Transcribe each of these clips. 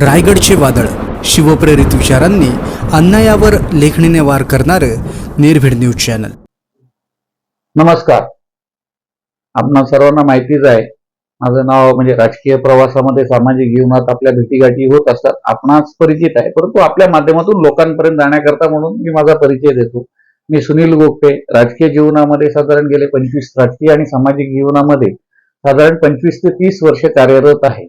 रायगडचे वादळ. शिवप्रेरित विचारांनी अन्यायावर लेखणीने वार करणारं निर्भीड न्यूज चॅनल. नमस्कार. आपणा सर्वांना माहितीच आहे माझं नाव म्हणजे राजकीय प्रवासामध्ये सामाजिक जीवनात आपल्या भेटीगाठी होत असतात. आपणास परिचित आहे परंतु आपल्या माध्यमातून लोकांपर्यंत जाण्याकरता म्हणून मी माझा परिचय देतो. मी सुनील गोगटे राजकीय जीवनामध्ये साधारण गेले पंचवीस राजकीय आणि सामाजिक जीवनामध्ये साधारण पंचवीस ते तीस वर्ष कार्यरत आहे.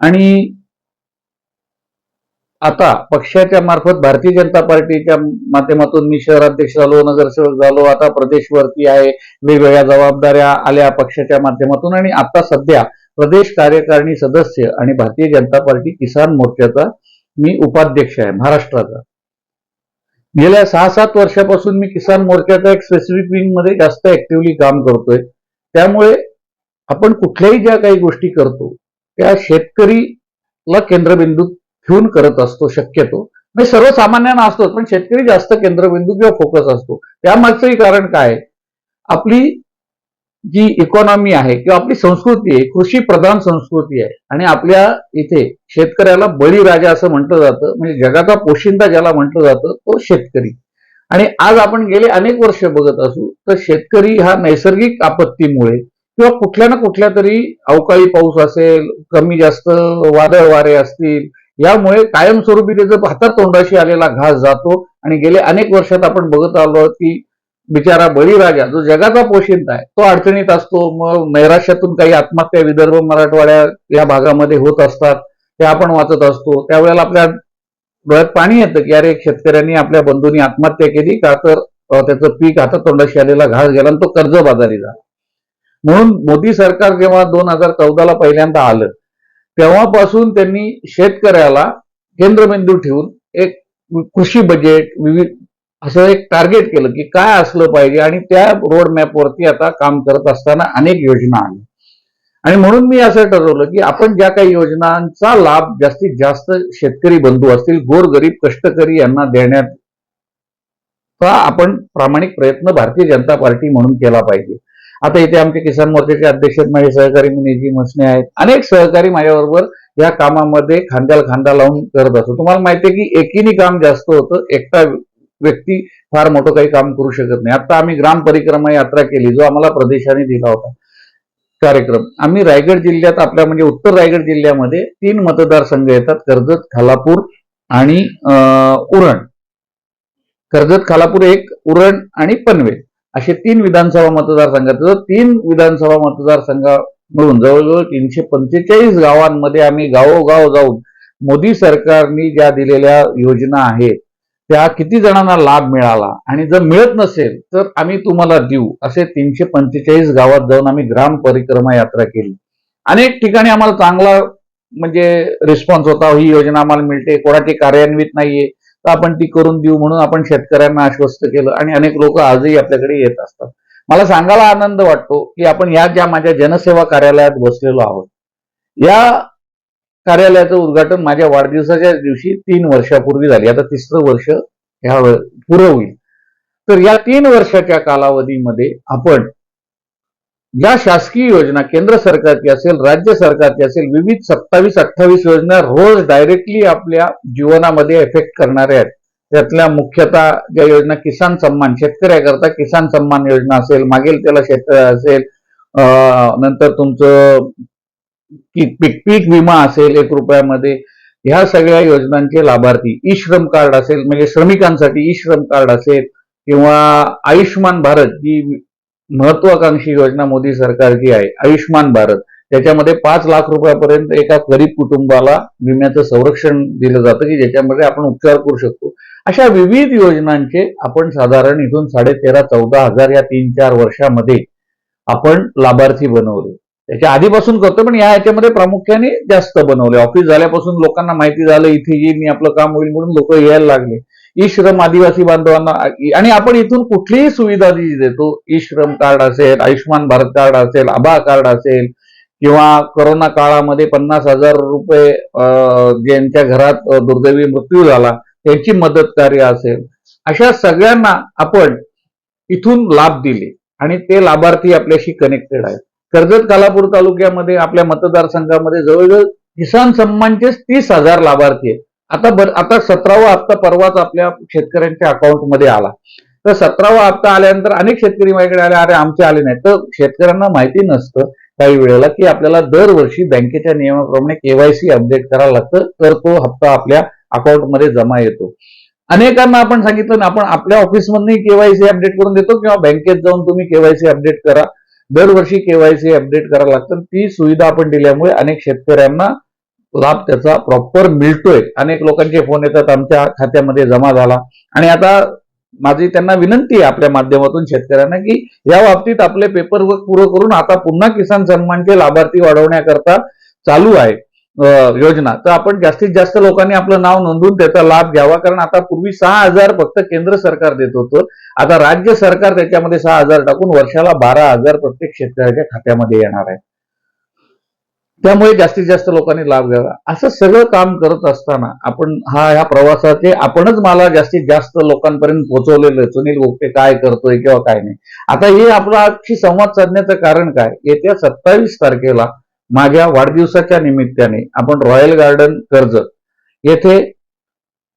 आणि आता पक्षाच्या मार्फत भारतीय जनता पार्टीच्या माध्यमातून मी शहराध्यक्ष झालो नगरसेवक झालो आता प्रदेशवरती आहे. वेगवेगळ्या जबाबदाऱ्या आल्या पक्षाच्या माध्यमातून आणि आता सध्या प्रदेश कार्यकारिणी सदस्य आणि भारतीय जनता पार्टी किसान मोर्चाचा मी उपाध्यक्ष आहे महाराष्ट्राचा. गेल्या सहा सात वर्षापासून मी किसान मोर्चाच्या एक स्पेसिफिक विंगमध्ये जास्त ऍक्टिव्हली काम करतोय. त्यामुळे आपण कुठल्याही ज्या काही गोष्टी करतो त्या शेतकरीला केंद्रबिंदू घेऊन करत असतो शक्यतो. म्हणजे सर्वसामान्यांना असतोच पण शेतकरी जास्त केंद्रबिंदू किंवा फोकस असतो. त्यामागचंही कारण काय आहे? आपली जी इकॉनॉमी आहे किंवा आपली संस्कृती आहे कृषी प्रधान संस्कृती आहे. आणि आपल्या इथे शेतकऱ्याला बळीराजा असं म्हटलं जातं म्हणजे जगाचा पोशिंदा ज्याला म्हटलं जातं तो शेतकरी. आणि आज आपण गेले अनेक वर्ष बघत असू तर शेतकरी हा नैसर्गिक आपत्तीमुळे किंवा कुठल्या ना कुठल्या तरी अवकाळी पाऊस असेल कमी जास्त वादळ वारे असतील यामुळे कायमस्वरूपी त्याचं हातात तोंडाशी आलेला घास जातो आणि गेले अनेक वर्षात आपण बघत आलो की बिचारा बळीराजा जो जगाचा पोशिंदा आहे तो अडचणीत असतो. मग नैराश्यातून काही आत्महत्या विदर्भ मराठवाड्या या भागामध्ये होत असतात ते आपण वाचत असतो. त्यावेळेला आपल्या डोळ्यात पाणी येतं की अरे शेतकऱ्यांनी आपल्या बंधूंनी आत्महत्या केली का तर त्याचं पीक हातात तोंडाशी आलेला घास गेला आणि तो कर्जबाजारी झाला. म्हणून मोदी सरकार जेव्हा दोन हजार चौदाला पहिल्यांदा आलं तेव्हापासून त्यांनी शेतकऱ्याला केंद्रबिंदू ठेवून एक कृषी बजेट विविध असं एक टार्गेट केलं की काय असलं पाहिजे आणि त्या रोडमॅपवरती आता काम करत असताना अनेक योजना आल्या. आणि म्हणून मी असं ठरवलं की आपण ज्या काही योजनांचा लाभ जास्तीत जास्त शेतकरी बंधू असतील गोरगरीब कष्टकरी यांना देण्यात आपण प्रामाणिक प्रयत्न भारतीय जनता पार्टी म्हणून केला पाहिजे. आता इथे आमचे किसान मोर्चाचे अध्यक्ष माझे सहकारी निजी मसने आहेत. अनेक सहकारी माझ्याबरोबर या कामामध्ये खांद्याला खांदा लावून करत असतो तुम्हाला माहिती आहे की एकीने काम जास्त होतं एकटा व्यक्ती फार मोठं काही काम करू शकत नाही. आता आम्ही ग्राम परिक्रमा यात्रा केली जो आम्हाला प्रदेशाने दिला होता कार्यक्रम. आम्ही रायगड जिल्ह्यात आपल्या म्हणजे उत्तर रायगड जिल्ह्यामध्ये तीन मतदारसंघ येतात कर्जत खालापूर आणि उरण. कर्जत खालापूर एक उरण आणि पनवेल. असे तीन विधानसभा मतदारसंघात तीन विधानसभा मतदारसंघ मिळून जवळजवळ तीनशे पंचेचाळीस गावांमध्ये आम्ही गावोगाव जाऊन मोदी सरकारने ज्या दिलेल्या योजना आहेत त्या किती जणांना लाभ मिळाला आणि जर मिळत नसेल तर आम्ही तुम्हाला देऊ. असे तीनशे पंचेचाळीस गावात जाऊन आम्ही ग्राम परिक्रमा यात्रा केली. अनेक ठिकाणी आम्हाला चांगला म्हणजे रिस्पॉन्स होता ही योजना आम्हाला मिळते कोणाची कार्यान्वित नाहीये तर आपण ती करून देऊ म्हणून आपण शेतकऱ्यांना आश्वस्त केलं आणि अनेक लोक आजही आपल्याकडे येत असतात. मला सांगायला आनंद वाटतो की आपण या ज्या माझ्या जनसेवा कार्यालयात बसलेलो आहोत या कार्यालयाचं उद्घाटन माझ्या वाढदिवसाच्या दिवशी तीन वर्षापूर्वी झाली. आता तिसरं वर्ष ह्या पुरं होईल. तर या तीन वर्षाच्या कालावधीमध्ये आपण ज्या शासकीय योजना केंद्र सरकारची असेल राज्य सरकारची असेल विविध सत्तावीस अठ्ठावीस योजना रोज डायरेक्टली आपल्या जीवनामध्ये इफेक्ट करणाऱ्या आहेत. त्यातल्या मुख्यतः ज्या योजना किसान सन्मान शेतकऱ्याकरता किसान सन्मान योजना असेल मागेल त्याला शेतकरी असेल नंतर तुमचं पीक पीक विमा असेल एक रुपयामध्ये ह्या सगळ्या योजनांचे लाभार्थी. ई श्रम कार्ड असेल म्हणजे श्रमिकांसाठी ई श्रम कार्ड असेल किंवा आयुष्यमान भारत जी महत्वाकांक्षी योजना मोदी सरकारची आहे आयुष्यमान भारत. त्याच्यामध्ये पाच लाख रुपयापर्यंत एका गरीब कुटुंबाला विम्याचं संरक्षण दिलं जातं की ज्याच्यामध्ये आपण उपचार करू शकतो. अशा विविध योजनांचे आपण साधारण इथून साडे तेरा चौदा हजार या तीन चार वर्षामध्ये आपण लाभार्थी बनवले. त्याच्या आधीपासून करतो पण या ह्याच्यामध्ये प्रामुख्याने जास्त बनवले ऑफिस झाल्यापासून लोकांना माहिती झालं इथे येईल मी आपलं काम होईल म्हणून लोक यायला लागले. ई श्रम आदिवासी बांधवांना आणि आपण इथून कुठलीही सुविधा जी देतो ई श्रम कार्ड असेल आयुष्यमान भारत कार्ड असेल आभा कार्ड असेल किंवा कोरोना काळामध्ये पन्नास हजार रुपये ज्यांच्या घरात दुर्दैवी मृत्यू झाला त्यांची मदत कार्य असेल. अशा सगळ्यांना आपण इथून लाभ दिले. आणि ते लाभार्थी आपल्याशी कनेक्टेड आहेत. कर्जत कालापूर तालुक्यामध्ये आपल्या मतदारसंघामध्ये जवळजवळ किसान सन्मानचे तीस हजार लाभार्थी आहेत. आता बर आता सतरावा हप्ता परवाच आपल्या शेतकऱ्यांच्या अकाउंटमध्ये आला. तर सतरावा हप्ता आल्यानंतर अनेक शेतकरी माझ्याकडे आले अरे आमचे आले नाही तर शेतकऱ्यांना माहिती नसतं काही वेळेला की आपल्याला दरवर्षी बँकेच्या नियमाप्रमाणे केवायसी अपडेट करायला लागतं. तर तो हप्ता आपल्या अकाउंटमध्ये जमा येतो. अनेकांना आपण सांगितलं ना आपण आपल्या ऑफिसमधनंही केवायसी अपडेट करून देतो किंवा बँकेत जाऊन तुम्ही केवायसी अपडेट करा. दरवर्षी केवायसी अपडेट करायला लागतं ती सुविधा आपण दिल्यामुळे अनेक शेतकऱ्यांना लाभ त्याचा प्रॉपर मिळतोय. अनेक लोकांचे फोन येतात आमच्या खात्यामध्ये जमा झाला. आणि आता माझी त्यांना विनंती आहे आपल्या माध्यमातून शेतकऱ्यांना की या बाबतीत आपले पेपर वर्क पुरं करून आता पुन्हा किसान सन्मानचे लाभार्थी वाढवण्याकरता चालू आहे. योजना. तर आपण जास्तीत जास्त लोकांनी आपलं नाव नोंदवून त्याचा लाभ घ्यावा. कारण आता पूर्वी सहा हजार फक्त केंद्र सरकार देत होतं. आता राज्य सरकार त्याच्यामध्ये सहा हजार टाकून वर्षाला बारा हजार प्रत्येक शेतकऱ्याच्या खात्यामध्ये येणार आहे. त्यामुळे जास्तीत जास्त लोकांनी लाभ घ्यावा. असं सगळं काम करत असताना आपण हा ह्या प्रवासाचे आपणच मला जास्तीत जास्त लोकांपर्यंत पोहोचवलेलं आहे. सुनील गोगटे काय करतोय किंवा काय नाही. आता हे आपला संवाद साधण्याचं कारण काय? येत्या सत्तावीस तारखेला माझ्या वाढदिवसाच्या निमित्ताने आपण रॉयल गार्डन कर्जत. येथे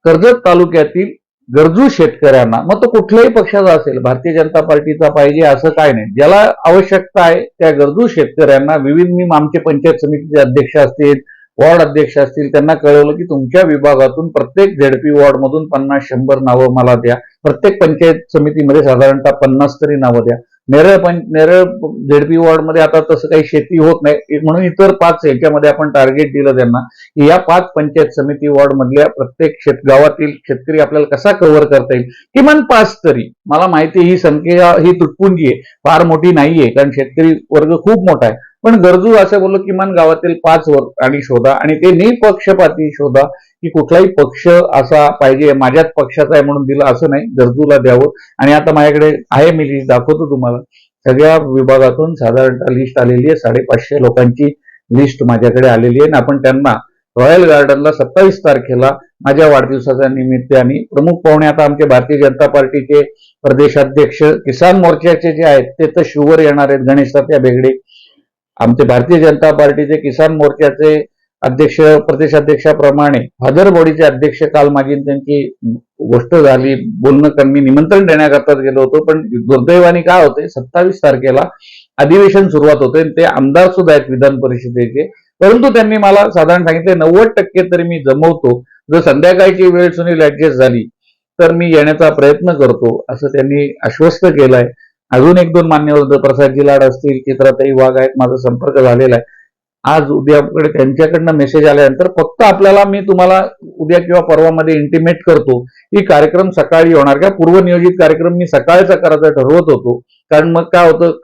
कर्जत तालुक्यातील गरजू शेतकऱ्यांना मग तो कुठल्याही पक्षाचा असेल भारतीय जनता पार्टीचा पाहिजे असं काय नाही. ज्याला आवश्यकता आहे त्या गरजू शेतकऱ्यांना विविध मी आमचे पंचायत समितीचे अध्यक्ष असतील वॉर्ड अध्यक्ष असतील त्यांना कळवलं की तुमच्या विभागातून प्रत्येक झेडपी वॉर्ड मधून पन्नास शंभर नावं मला द्या. प्रत्येक पंचायत समितीमध्ये साधारणतः पन्नास तरी नावं द्या. नेरळ पण नेरळ झेडपी वॉर्डमध्ये आता तसं काही शेती होत नाही. म्हणून इतर पाच याच्यामध्ये आपण टार्गेट दिलं त्यांना की या पाच पंचायत समिती वॉर्ड मधल्या प्रत्येक शेत गावातील शेतकरी आपल्याला कसा कव्हर करता येईल? किमान पाच तरी. मला माहिती आहे ही संख्या ही तुटपुंजी आहे. फार मोठी नाहीये कारण शेतकरी वर्ग खूप मोठा आहे. पण गरजू असं बोललो किमान गावातील पाच वर्ग आणि शोधा. आणि ते निपक्षपाती शोधा की कुठलाही पक्ष असा पाहिजे माझ्याच पक्षाचा आहे म्हणून दिला असं नाही गरजूला द्यावं. आणि आता माझ्याकडे आहे मी लिस्ट दाखवतो तुम्हाला. सगळ्या विभागातून साधारणतः लिस्ट आलेली आहे साडेपाचशे लोकांची लिस्ट माझ्याकडे आलेली आहे. आणि आपण त्यांना रॉयल गार्डनला सत्तावीस तारखेला माझ्या वाढदिवसाच्या निमित्ताने प्रमुख पाहुणे. आता आमचे भारतीय जनता पार्टीचे प्रदेशाध्यक्ष किसान मोर्चाचे जे आहेत ते तर शिवर येणार आहेत गणेशतात्या बेगडे. आमचे भारतीय जनता पार्टीचे किसान मोर्चाचे अध्यक्ष प्रदेशाध्यक्षाप्रमाणे फादर बॉडीचे अध्यक्ष काल माझी त्यांची गोष्ट झाली बोलणं त्यांनी निमंत्रण देण्याकरता गेलो होतो. पण दुर्दैवाने काय होते सत्तावीस तारखेला अधिवेशन सुरुवात होते आणि ते आमदार सुद्धा आहेत विधान परिषदेचे. परंतु त्यांनी मला साधारण सांगितले नव्वद टक्के तरी मी जमवतो. जर संध्याकाळची वेळ सुनील ऍडजस्ट झाली तर मी येण्याचा प्रयत्न करतो असं त्यांनी आश्वस्त केलंय. अजून एक दोन मान्यवर प्रसादजी लाड असतील चित्राताई वाघ आहेत माझा संपर्क झालेला आहे. आज उद्याकडे त्यांच्याकडनं मेसेज आल्यानंतर फक्त आपल्याला मी तुम्हाला उद्या किंवा परवामध्ये इंटिमेट करतो. की कार्यक्रम सकाळी होणार. का पूर्वनियोजित कार्यक्रम मी सकाळचा करायचा ठरवत होतो. कारण मग काय होतं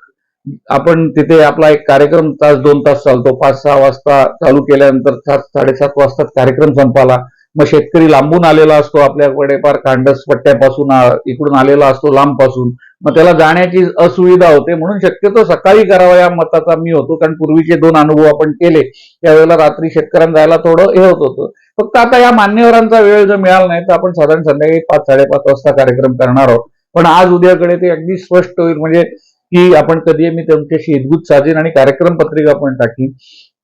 आपण तिथे आपला एक कार्यक्रम तास दोन तास चालतो. पाच सहा वाजता चालू केल्यानंतर सात साडेसात वाजता कार्यक्रम संपाला. मग शेतकरी लांबून आलेला असतो आपल्याकडे फार खांडस पट्ट्यापासून इकडून आलेला असतो लांबपासून. मग त्याला जाण्याची असुविधा होते म्हणून शक्यतो सकाळी करावा या मताचा मी होतो कारण पूर्वीचे दोन अनुभव आपण केले. त्यावेळेला रात्री शेतकऱ्यांना जायला थोडं हे होत होतं. फक्त आता या मान्यवरांचा वेळ जर मिळाला नाही तर आपण साधारण संध्याकाळी पाच साडेपाच वाजता कार्यक्रम करणार आहोत. पण आज उद्याकडे ते अगदी स्पष्ट होईल म्हणजे की आपण कधी मी त्यांच्याशी हितगुज साधेन आणि कार्यक्रम पत्रिका पण टाकीन.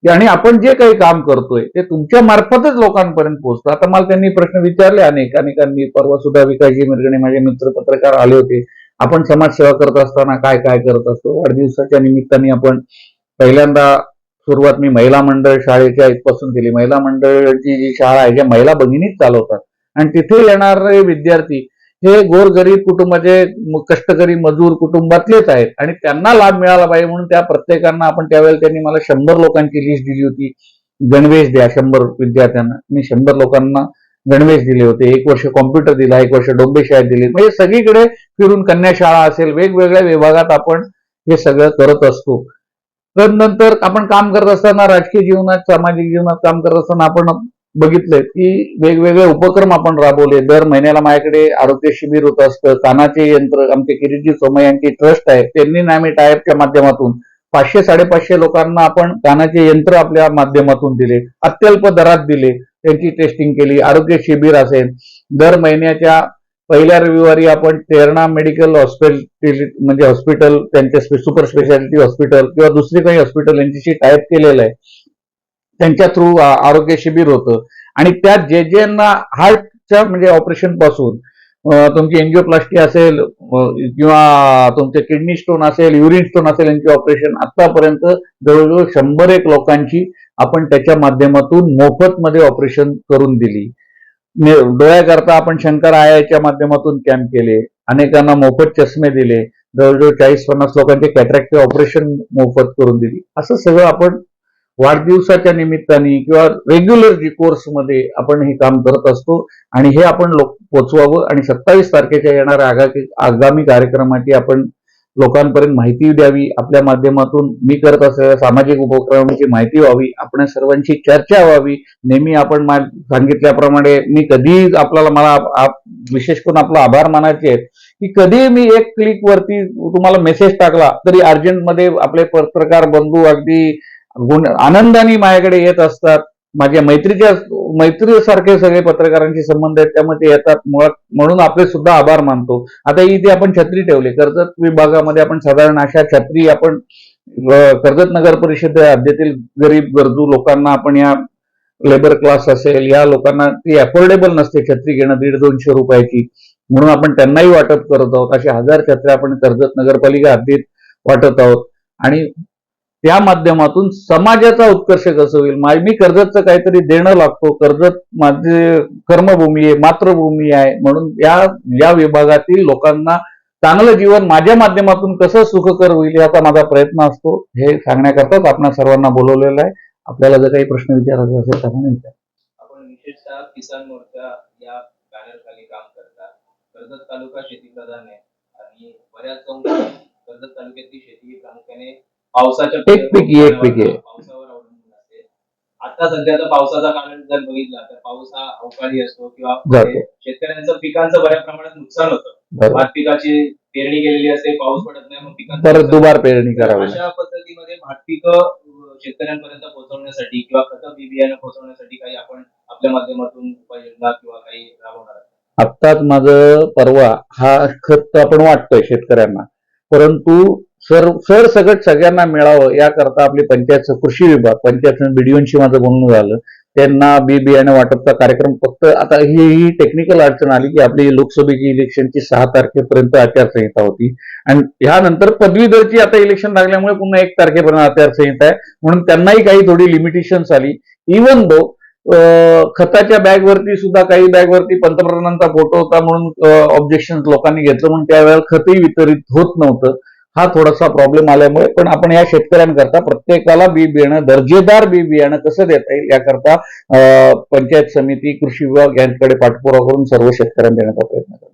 आणि आपण जे काही काम करतोय ते तुमच्या मार्फतच लोकांपर्यंत पोहोचतं. आता मला त्यांनी प्रश्न विचारले अनेक. अनेकांनी परवा सुद्धा विकासजी मिरगणे माझे मित्र पत्रकार आले होते. आपण समाजसेवा करत असताना काय काय करत असतो? वाढदिवसाच्या निमित्ताने आपण पहिल्यांदा सुरुवात मी महिला मंडळ शाळेच्या इथपासून केली. महिला मंडळची जी शाळा आहे ज्या महिला भगिनीच चालवतात. आणि तिथे येणारे विद्यार्थी हे गोरगरीब कुटुंबाचे कष्टकरी मजूर कुटुंबातलेच आहेत आणि त्यांना लाभ मिळाला पाहिजे म्हणून त्या प्रत्येकांना आपण त्यावेळेला त्यांनी मला शंभर लोकांची लिस्ट दिली होती. गणवेश द्या शंभर विद्यार्थ्यांना. मी शंभर लोकांना गणवेश दिले होते. एक वर्ष कॉम्प्युटर दिला एक वर्ष डोंबे शाळेत दिली. म्हणजे सगळीकडे फिरून कन्या शाळा असेल वेगवेगळ्या विभागात आपण हे सगळं करत असतो. तर नंतर आपण काम करत असताना राजकीय जीवनात सामाजिक जीवनात काम करत असताना आपण बघितलंय की वेगवेगळे उपक्रम आपण राबवले. दर महिन्याला माझ्याकडे आरोग्य शिबिर होत असतं. कानाचे यंत्र आमचे किरीटजी सोमय यांची ट्रस्ट आहे. त्यांनी ना आम्ही टायपच्या माध्यमातून पाचशे साडेपाचशे लोकांना आपण कानाचे यंत्र आपल्या माध्यमातून दिले. अत्यल्प दरात दिले. त्यांची टेस्टिंग केली. आरोग्य शिबिर असेल. दर महिन्याच्या पहिल्या रविवारी आपण तेरणा मेडिकल हॉस्पिटल म्हणजे हॉस्पिटल त्यांचे सुपर स्पेशालिटी हॉस्पिटल किंवा दुसरी काही हॉस्पिटल यांच्याशी टाईप केलेलं आहे. त्यांच्या थ्रू आरोग्य शिबिर होतं. आणि त्यात जे ज्यांना हार्टच्या म्हणजे ऑपरेशनपासून तुमची एन्जिओप्लास्टी असेल किंवा तुमचे किडनी स्टोन असेल युरिन स्टोन असेल यांची ऑपरेशन आतापर्यंत जवळजवळ शंभर एक लोकांची आपण त्याच्या माध्यमातून मोफत मध्ये ऑपरेशन करून दिली. डोळ्याकरता आपण शंकर आयाच्या माध्यमातून कॅम्प केले. अनेकांना मोफत चष्मे दिले. जवळजवळ चाळीस पन्नास लोकांचे कॅटरॅक्ट ऑपरेशन मोफत करून दिली. असं सगळं आपण वाढदिवसाच्या निमित्ताने किंवा रेग्युलर जी कोर्समध्ये आपण हे काम करत असतो आणि हे आपण लोक पोचवावं आणि सत्तावीस तारखेच्या येणाऱ्या आगा- आगामी कार्यक्रमाची आपण लोकांपर्यंत माहिती द्यावी. आपल्या माध्यमातून मी करत असलेल्या सामाजिक उपक्रमाची माहिती व्हावी. आपण सर्वांची चर्चा व्हावी. नेहमी आपण मा- सांगितल्याप्रमाणे मी कधीही आपल्याला मला विशेष करून आपला आभार मानायचे आहेत की कधी मी एक क्लिक वरती तुम्हाला मेसेज टाकला तरी अर्जंटमध्ये आपले पत्रकार बंधू अगदी गुण आनंदाने माझ्याकडे येत असतात. माझ्या मैत्रीच्या मैत्रीसारखे सगळे पत्रकारांशी संबंध आहेत त्यामुळे ते येतात. मुळात म्हणून आपले सुद्धा आभार मानतो. आता इथे आपण छत्री ठेवली कर्जत विभागामध्ये आपण साधारण अशा छत्री आपण कर्जत नगर परिषद हद्दीतील गरीब गरजू लोकांना आपण या लेबर क्लास असेल या लोकांना ती अफोर्डेबल नसते छत्री घेणं दीड दोनशे रुपयाची. म्हणून आपण त्यांनाही वाटप करत आहोत. अशा हजार छत्र्या आपण कर्जत नगरपालिका हद्दीत वाटत आहोत. आणि त्या माध्यमातून समाजाचा उत्कर्ष कसं होईल? मा- मी कर्जतचं काहीतरी देणं लागतो. कर्जत माझे कर्मभूमी आहे मातृभूमी आहे. म्हणून या या विभागातील लोकांना चांगलं जीवन माझ्या माध्यमातून कसं सुखकर होईल याचा माझा प्रयत्न असतो. हे सांगण्याकरताच आपण सर्वांना बोलवलेलं आहे. आपल्याला जर काही प्रश्न विचारायचे असेल तर आपण विचार. आपण विशेषतः किसान मोर्चा या बॅनरखाली काम करतात. कर्जत तालुका शेती प्रधान आहे. आणि बऱ्याच कर्जत तालुक्यातली शेती प्रामुख्याने पावसाच्या एक पिकी, एक पिकी. पावसावर अवलंबून असते आता सध्याचा पावसाचा काळ जर बघितला तर पाऊस हा अवकाळी असतो किंवा जातो. शेतकऱ्यांचं पिकांचं बऱ्या प्रमाणात नुकसान होतं बरोबर. भात पिकाची पेरणी केलेली असते पाऊस पडत नाही मग पिकांचं परत नुकसान दुबार पेरणी करावी लागते. अशा पद्धतीमध्ये भात पिकं शेतकऱ्यांपर्यंत पोहोचवण्यासाठी किंवा खतं बी बियाणं पोहोचवण्यासाठी काही आपण आपल्या माध्यमातून उपाययोजना किंवा काही राबवणार आहात? आत्ताच माझं परवा हा खत आपण वाटतोय शेतकऱ्यांना परंतु सर सगळ सगळ्यांना मिळावं याकरता आपली पंचायत कृषी विभाग पंचायत बीडीओंशी माझं बोलणं झालं. त्यांना बी बियाणे वाटपचा कार्यक्रम फक्त आता ही ही टेक्निकल अडचण आली की आपली लोकसभेची इलेक्शनची सहा तारखेपर्यंत आचारसंहिता होती. आणि ह्यानंतर पदवीधरची आता इलेक्शन लागल्यामुळे पुन्हा एक तारखेपर्यंत आचारसंहिता आहे. म्हणून त्यांनाही काही थोडी लिमिटेशन्स आली. इवन दो खताच्या बॅगवरती सुद्धा काही बॅगवरती पंतप्रधानांचा फोटो होता म्हणून ऑब्जेक्शन लोकांनी घेतलं. म्हणून त्यावेळेला खतही वितरित होत नव्हतं. हा थोडासा प्रॉब्लेम आल्यामुळे पण आपण या शेतकऱ्यांकरता प्रत्येकाला बी बियाणं दर्जेदार बी बियाणं कसं देता येईल याकरता पंचायत समिती कृषी विभाग यांच्याकडे पाठपुरावा करून सर्व शेतकऱ्यांना देण्याचा प्रयत्न करतो.